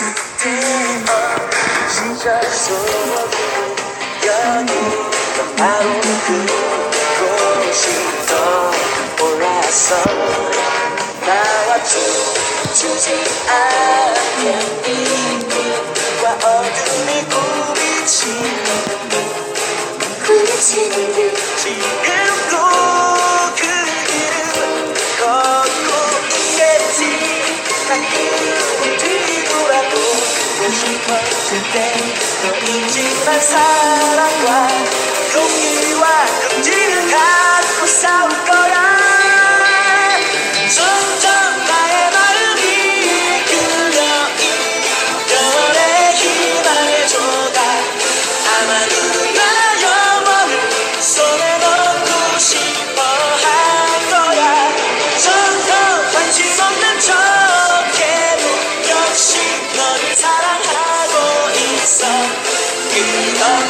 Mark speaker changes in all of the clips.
Speaker 1: 스팀 시작서 여기가 바로 그곳이 더 몰랐어 나와 춤추지 않게 이과 어둠이 꿈이 싶었을 때너 있지만 사랑과 용기와 긍지를 갖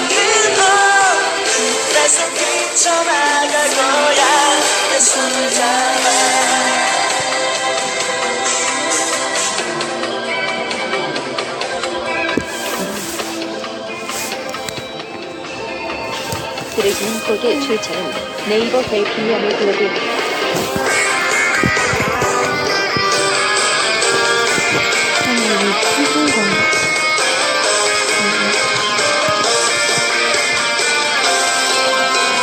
Speaker 1: 끝없는 너내 손 뛰쳐나갈 거야 내 손을 잡아
Speaker 2: 들으시는 곡의 출처는 네이버 대피리엄을 불러드립니다. 하나님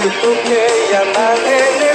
Speaker 1: 하지만